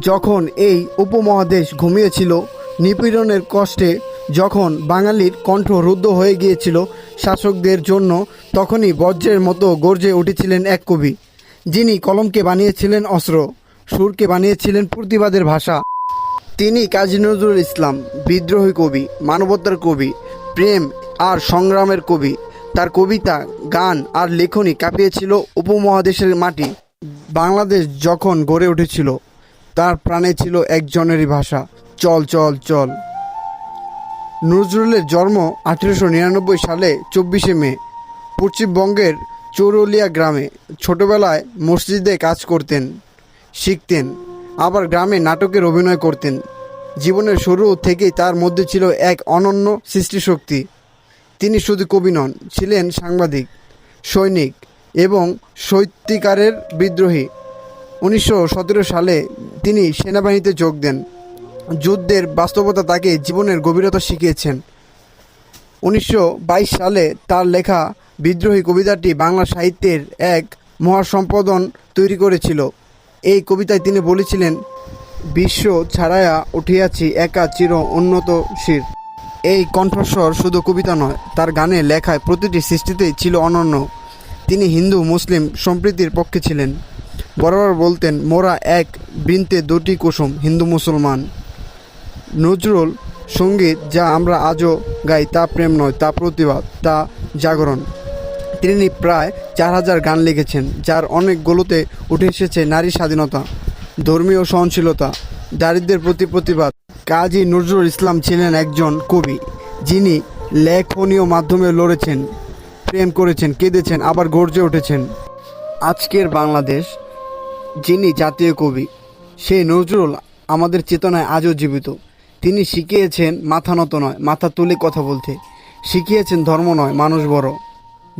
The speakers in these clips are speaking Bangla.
যখন এই উপমহাদেশ ঘুমিয়েছিল, নিপীড়নের কষ্টে যখন বাঙালির কণ্ঠ রুদ্ধ হয়ে গিয়েছিল শাসকদের জন্য, তখনই বজ্রের মতো গর্জে উঠেছিলেন এক কবি, যিনি কলমকে বানিয়েছিলেন অস্ত্র, সুরকে বানিয়েছিলেন প্রতিবাদের ভাষা। তিনি কাজী নজরুল ইসলাম, বিদ্রোহী কবি, মানবতার কবি, প্রেম আর সংগ্রামের কবি। তার কবিতা, গান আর লেখনী কাঁপিয়েছিল উপমহাদেশের মাটি। বাংলাদেশ যখন গড়ে উঠেছিল তার প্রাণে ছিল একজনেরই ভাষা। চল চল চল। নজরুলের জন্ম আঠেরোশো নিরানব্বই সালে চব্বিশে মে, পশ্চিমবঙ্গের চৌরলিয়া গ্রামে। ছোটবেলায় মসজিদে কাজ করতেন, শিখতেন, আবার গ্রামে নাটকের অভিনয় করতেন। জীবনের শুরু থেকেই তার মধ্যে ছিল এক অনন্য সৃষ্টিশক্তি। তিনি শুধু কবি নন, ছিলেন সাংবাদিক, সৈনিক এবং সত্যিকারের বিদ্রোহী। উনিশশো সতেরো সালে তিনি সেনাবাহিনীতে যোগ দেন। যুদ্ধের বাস্তবতা তাকে জীবনের গভীরতা শিখিয়েছেন। উনিশশো বাইশ সালে তার লেখা বিদ্রোহী কবিতাটি বাংলা সাহিত্যের এক মহাসম্পাদন তৈরি করেছিল। এই কবিতায় তিনি বলেছিলেন, বিশ্ব ছাড়াইয়া উঠিয়াছি একা চির উন্নত শির। এই কণ্ঠস্বর শুধু কবিতা নয়, তার গানে লেখায় প্রতিটি সৃষ্টিতেই ছিল অনন্য। তিনি হিন্দু, মুসলিম সম্প্রীতির পক্ষে ছিলেন। বরাবর বলতেন, মোরা এক বৃন্তে দুটি কুসুম, হিন্দু মুসলমান। নজরুল সংগীত যা আমরা আজও গাই, তা প্রেম নয়, তা প্রতিবাদ, তা জাগরণ। তিনি প্রায় চার হাজার গান লিখেছেন, যার অনেকগুলোতে উঠে এসেছে নারী স্বাধীনতা, ধর্মীয় সহনশীলতা, দারিদ্রের প্রতি প্রতিবাদ। কাজী নজরুল ইসলাম ছিলেন একজন কবি, যিনি লেখনীয় মাধ্যমে লড়েছেন, প্রেম করেছেন, কেঁদেছেন, আবার গর্জে উঠেছেন। আজকের বাংলাদেশ যিনি জাতীয় কবি, সেই নজরুল আমাদের চেতনায় আজও জীবিত। তিনি শিখিয়েছেন, মাথা নত নয়, মাথা তুলে কথা বলতে। শিখিয়েছেন ধর্ম নয়, মানুষ বড়।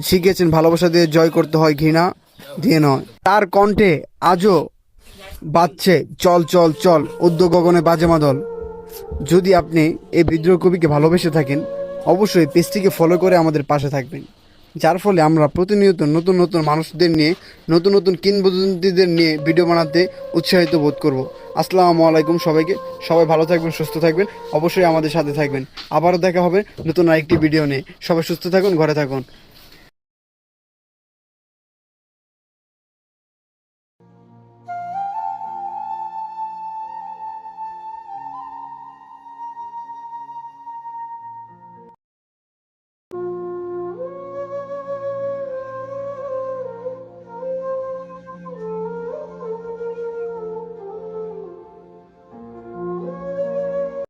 শিখিয়েছেন ভালোবাসা দিয়ে জয় করতে হয়, ঘৃণা দিয়ে নয়। তার কণ্ঠে আজও বাজছে, চল চল চল, উদ্যোগ গগনে বাজে মাদল। যদি আপনি এই বিদ্রোহ কবিকে ভালোবেসে থাকেন, অবশ্যই পেজটিকে ফলো করে আমাদের পাশে থাকবেন। যার ফলে আমরা প্রতিনিয়ত নতুন নতুন মানুষদের নিয়ে, নতুন নতুন কিংবদন্তিদের নিয়ে ভিডিও বানাতে উৎসাহিত বোধ করব। আসসালামু আলাইকুম সবাইকে। সবাই ভালো থাকবেন, সুস্থ থাকবেন। অবশ্যই আমাদের সাথে থাকবেন। আবারও দেখা হবে নতুন আরেকটি ভিডিও নিয়ে। সবাই সুস্থ থাকুন, ঘরে থাকুন।